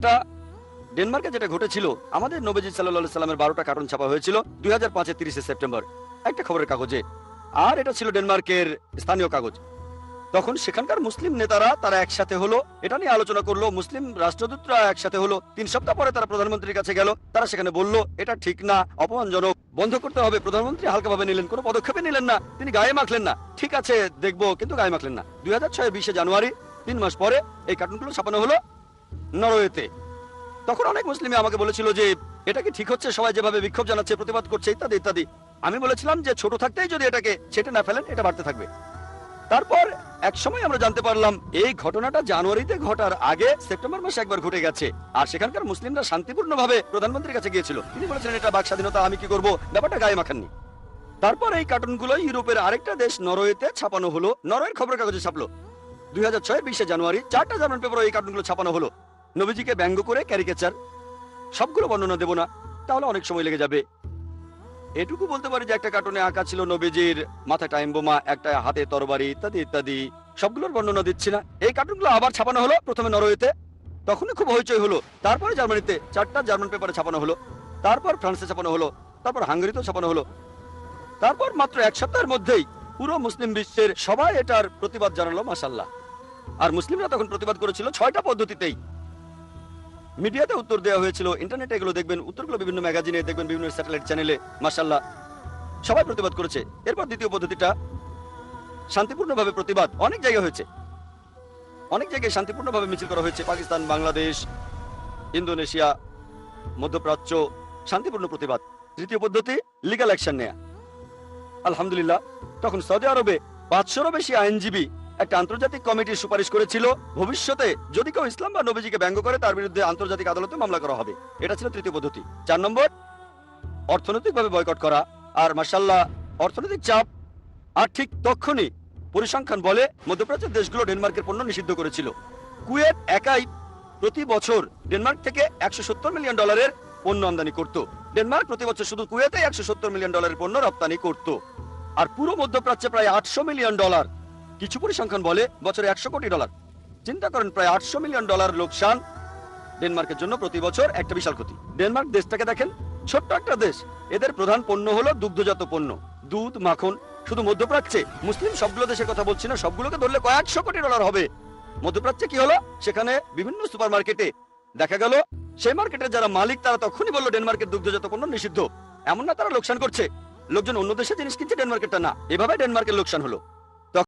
একটা ডেনমার্কে যেটা ঘটেছিল, আমাদের নবীজি সাল্লাহ সাল্লামের বারোটা কার্টুন ছাপা হয়েছিল দুই হাজার পাঁচের তিরিশে সেপ্টেম্বর। একটা খবরের কাগজে। আর এটা ছিল ডেনমার্কের স্থানীয় কাগজ। তখন সেখানকার মুসলিম নেতারা তারা একসাথে হলো, এটা নিয়ে আলোচনা করল, মুসলিম রাষ্ট্রদূতরা একসাথে হলো। তিন সপ্তাহ পরে তারা প্রধানমন্ত্রীর কাছে গেল, তারা সেখানে বলল, এটা ঠিক না, অপমানজনক, বন্ধ করতে হবে, প্রধানমন্ত্রী হালকাভাবে নিলেন, কোনো পদক্ষেপে নিলেন না, তিনি গায়ে মাখলেন না। ঠিক আছে, দেখব, কিন্তু গায়ে মাখলেন না। দুই হাজার ছয় বিশে জানুয়ারি, তিন মাস পরে এই কার্টুনগুলো ছাপানো হলো নরওয়েতে। তখন অনেক মুসলিমে আমাকে বলেছিল যে, এটা কি ঠিক হচ্ছে? সবাই যেভাবে বিক্ষোভ জানাচ্ছে, প্রতিবাদ করছে, ইত্যাদি ইত্যাদি। আমি বলেছিলাম যে, ছোট থাকতেই যদি এটাকে ছেটে না ফেলেন, এটা বাড়তে থাকবে। তারপর এক সময় আমরা জানতে পারলাম, এই ঘটনাটা জানুয়ারিতে ঘটার আগে সেপ্টেম্বর মাসে একবার ঘটে গেছে। আর সেখানকার মুসলিমরা শান্তিপূর্ণভাবে প্রধানমন্ত্রীর কাছে গিয়েছিল। তিনি বলেছিলেন, এটা বাক স্বাধীনতা, আমি কি করব? ব্যাপারটা গায়ে মাখাননি। তারপর এই কার্টুনগুলো ইউরোপের আরেকটা দেশ নরওয়েতে ছাপানো হলো। নরওয়ের খবরের কাগজে ছাপলো। দুই হাজার ছয় বিশে জানুয়ারি, চারটা জার্মান পেপার এই কার্টুনগুলো ছাপানো হলো। নবীজিকে ব্যঙ্গ করে ক্যারিকেচার, সবগুলো বর্ণনা দেব না, তাহলে অনেক সময় লেগে যাবে। এটুকু বলতে পারি যে একটা কার্টুনে আঁকা ছিল নবীজির মাথায় টাইম বোমা, একটা হাতে তরবারি, ইত্যাদি ইত্যাদি, সবগুলোর বর্ণনা দিচ্ছি না। এই কার্টুনগুলো আবার ছাপানো হলো প্রথমে নরওয়েতে, তখনই খুব হইচই হলো। তারপরে জার্মানিতে, চারটা জার্মান পেপারে ছাপানো হলো। তারপর ফ্রান্সে ছাপানো হলো। তারপর হাঙ্গেরিতেও ছাপানো হলো। তারপর মাত্র এক সপ্তাহের মধ্যেই পুরো মুসলিম বিশ্বের সবাই এটার প্রতিবাদ জানালো মাসাল্লাহ আর মুসলিমরা তখন প্রতিবাদ করেছিল ছয়টা পদ্ধতিতেই। মিডিয়াতে উত্তর দেওয়া হয়েছিল, ইন্টারনেটে এগুলো দেখবেন, উত্তরগুলো বিভিন্ন ম্যাগাজিনে দেখবেন, বিভিন্ন স্যাটেলাইট চ্যানেলে মাসাল্লাহ সবাই প্রতিবাদ করেছে। এরপর দ্বিতীয় পদ্ধতিটা, শান্তিপূর্ণভাবে প্রতিবাদ। অনেক জায়গায় হয়েছে। অনেক জায়গায় শান্তিপূর্ণভাবে মিছিল করা হয়েছে। পাকিস্তান, বাংলাদেশ, ইন্দোনেশিয়া, মধ্যপ্রাচ্য, শান্তিপূর্ণ প্রতিবাদ। তৃতীয় পদ্ধতি লিগাল অ্যাকশন নেয়া। আলহামদুলিল্লাহ, তখন সৌদি আরবে পাঁচশোরও বেশি আইনজীবী একটা আন্তর্জাতিক কমিটির সুপারিশ করেছিল। ভবিষ্যতে যদি কেউ ইসলাম বা নবীজিকে ব্যঙ্গ করে, তার বিরুদ্ধে আন্তর্জাতিক আদালতে মামলা করা হবে। এটা ছিল তৃতীয় পদ্ধতি। চার নম্বর, অর্থনৈতিকভাবে বয়কট করা। আর মাসাল্লাহ অর্থনৈতিক চাপ আর ঠিক তখনই পরিসংখ্যান বলে মধ্যপ্রাচ্যের দেশগুলো ডেনমার্কের পণ্য নিষিদ্ধ করেছিল। কুয়েত একাই প্রতি বছর ডেনমার্ক থেকে একশো সত্তর মিলিয়ন ডলারের পণ্য আমদানি করত। ডেনমার্ক প্রতি বছর শুধু কুয়েতে একশো সত্তর মিলিয়ন ডলারের পণ্য রপ্তানি করত। আর পুরো মধ্যপ্রাচ্যে প্রায় আটশো মিলিয়ন ডলার কিছু পরিসংখ্যান বলে বছরে একশো কোটি ডলার। চিন্তা করেন প্রায় আটশো মিলিয়ন ডলার লোকসান ডেনমার্কের জন্য প্রতি বছর একটা বিশাল ক্ষতি। ডেনমার্ক দেশটাকে দেখেন, ছোট্ট একটা দেশ। এদের প্রধান পণ্য হলো দুগ্ধজাত পণ্য। দুধ, মাখন, শুধু মধ্যপ্রাচ্যে। মুসলিম সবগুলো দেশের কথা বলছি না, সবগুলোকে ধরলে কয়েকশো কোটি ডলার হবে। মধ্যপ্রাচ্যে কি হলো? সেখানে বিভিন্ন সুপার মার্কেটে দেখা গেল, সেই মার্কেটের যারা মালিক, তারা তখনই বলল ডেনমার্কের দুগ্ধজাত পণ্য নিষিদ্ধ। এমন না তারা লোকসান করছে। লোকজন অন্য দেশে জিনিস কিনছে, ডেনমার্কেরটা না। এভাবে ডেনমার্কের লোকসান হলো।